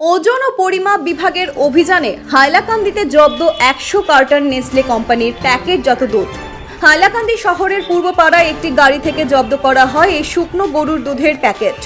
ওজন ও পরিমাপ বিভাগের অভিযানে হাইলাকান্দিতে জব্দ একশো কার্টন নেসলে কোম্পানির প্যাকেটজাত দুধ হাইলাকান্দি শহরের পূর্বপাড়ায় একটি গাড়ি থেকে জব্দ করা হয় এই শুকনো গরুর দুধের প্যাকেট।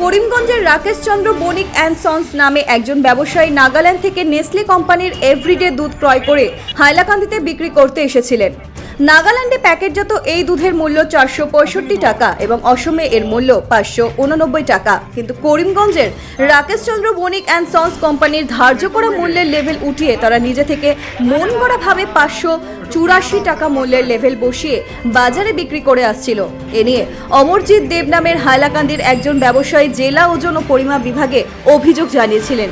করিমগঞ্জের রাকেশ চন্দ্র বণিক অ্যান্ড সন্স নামে একজন ব্যবসায়ী নাগাল্যান্ড থেকে নেসলে কোম্পানির এভরিডে দুধ ক্রয় করে হাইলাকান্দিতে বিক্রি করতে এসেছিলেন। নাগাল্যান্ডে প্যাকেটজাত এই দুধের মূল্য চারশো পঁয়ষট্টি টাকা এবং অসমে এর মূল্য পাঁচশো উননব্বই টাকা। কিন্তু করিমগঞ্জের রাকেশ চন্দ্র বণিক অ্যান্ড সন্স কোম্পানির ধার্য করা মূল্যের লেভেল উঠিয়ে তারা নিজে থেকে মন গড়াভাবে পাঁচশো চুরাশি টাকা মূল্যের লেভেল বসিয়ে বাজারে বিক্রি করে আসছিল। এ নিয়ে অমরজিৎ দেব নামের হাইলাকান্দির একজন ব্যবসায়ী জেলা ওজন ও পরিমাপ বিভাগে অভিযোগ জানিয়েছিলেন।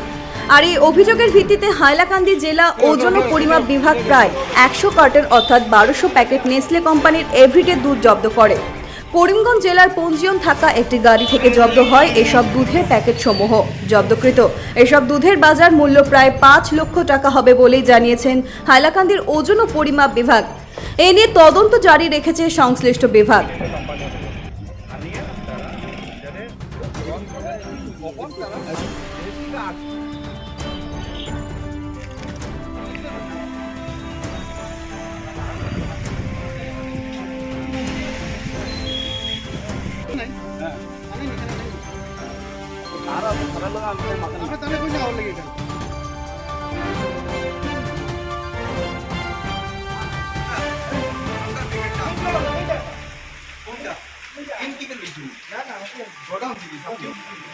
আর এই অভিযোগের ভিত্তিতে হাইলাকান্দি জেলা ওজন ও পরিমাপ বিভাগ প্রায় একশো কার্টন অর্থাৎ বারোশো প্যাকেট নেসলে কোম্পানির এভরিডে দুধ জব্দ করে। করিমগঞ্জ জেলার পঞ্জীয়ন থাকা একটি গাড়ি থেকে জব্দ হয় এসব দুধের প্যাকেট সমূহ জব্দকৃত। এসব দুধের বাজার মূল্য প্রায় পাঁচ লক্ষ টাকা হবে বলেই জানিয়েছেন হাইলাকান্দির ওজন ও পরিমাপ বিভাগ। এ নিয়ে তদন্ত জারি রেখেছে সংশ্লিষ্ট বিভাগ। আমরা তাহলে কই যাওয়ার লাগে 我让弟弟喝酒。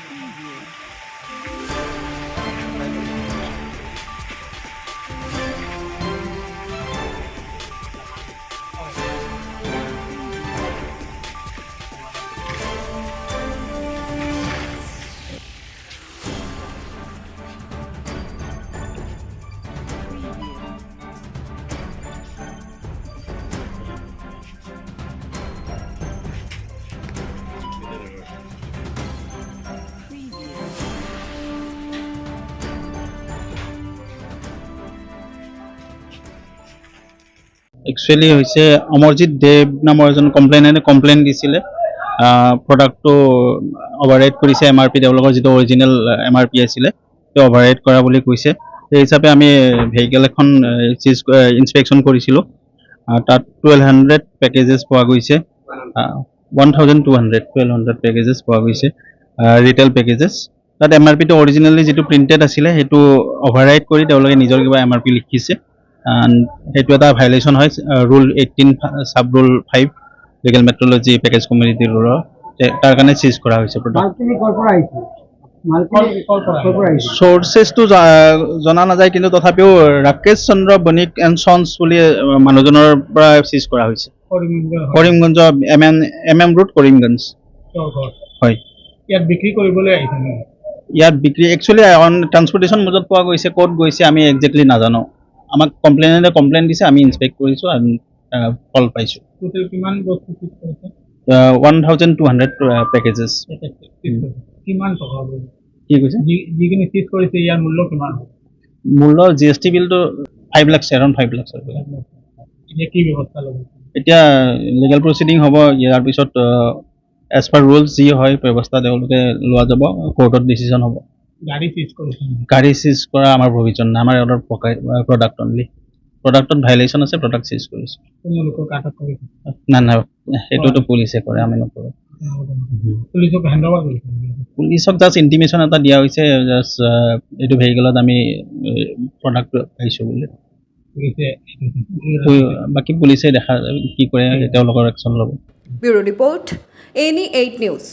একচুৱেলি হৈছে অমৰজিৎ দেৱ নামৰ এজন কমপ্লেইনাৰে কমপ্লেইন দিছিলে। প্ৰডাক্টটো অভাৰ কৰিছে এম আৰ পি তেওঁলোকৰ যিটো অৰিজিনেল এম আৰ পি আছিলে, সেইটো অভাৰ কৰা বুলি কৈছে। সেই হিচাপে আমি ভেহিকেল এখন চিজ ইনস্পেকশ্যন কৰিছিলোঁ। তাত টুৱেল্ভ হাণ্ড্ৰেড পেকেজেছ পোৱা গৈছে। One thousand two hundred twelve hundred packages পোৱা গৈছে। ৰিটেল পেকেজেছ তাত এম আৰ পিটো অৰিজিনেলি যিটো প্ৰিণ্টেড আছিলে, সেইটো অভাৰ কৰি তেওঁলোকে নিজৰ কিবা এম আৰ পি লিখিছে। সেইটো এটা ভাইলেশ্যন হয় rule eighteen sub rule five legal metrology package commodity ৰুলৰ তাৰ কাৰণে চিজ কৰা হৈছে চ'ৰ্চেছটো জনা নাযায় কিন্তু তথাপিও ৰাকেশ চন্দ্ৰ বণিক এণ্ড চন্স বুলি মানুহজনৰ পৰা চিজ কৰা হৈছে। Karimganj M N M M road Karimganj হয়। ইয়াত বিক্ৰী কৰিবলৈ আহিছে ইয়াত বিক্ৰী একচুৱেলি অন ট্ৰান্সপৰ্টেশ্যন মজত পোৱা গৈছে ক'ত গৈছে আমি একজেক্টলি নাজানো। আমাক কমপ্লেইনাৰে কমপ্লেইন দিছে আমি ইনস্পেক্ট কৰিছোঁ আৰু ফল পাইছোঁ। টোটেল কিমান বস্তু ঠিক কৰিছে? One thousand two hundred packages কিমান টকা কি কৈছে? যি- যিখিনি চিজ কৰিছে ইয়াৰ মূল্য কিমান মূল্য জি এছ টি বিলটো five lakhs around five lakhs এতিয়া কি ব্যৱস্থা ল'ব? এতিয়া লিগেল প্ৰচিডিং হ'ব ইয়াৰ পিছত এজ পাৰ ৰুলছ যি হয় ব্যৱস্থা তেওঁলোকে লোৱা যাব কোৰ্টত ডিচিশ্যন হ'ব। গাড়ী চিজ কৰা আমাৰ প্ৰভিজন নাই আমাৰ অৰ্ডাৰ প্ৰডাক্ট অনলি প্ৰডাক্টত ভাইলেশ্যন আছে প্ৰডাক্ট চিজ কৰিছোঁ নাই নাই সেইটোতো পুলিচে কৰে আমি নকৰোঁ পুলিচক জাষ্ট ইণ্টিমেশ্যন এটা দিয়া হৈছে জাষ্ট এইটো ভেহিকেলত আমি প্ৰডাক্ট পাইছোঁ বুলি। বাকী পুলিচে দেখা কি কৰে তেওঁলোকৰ একশ্যন ল'ব। Bureau report NE eight news.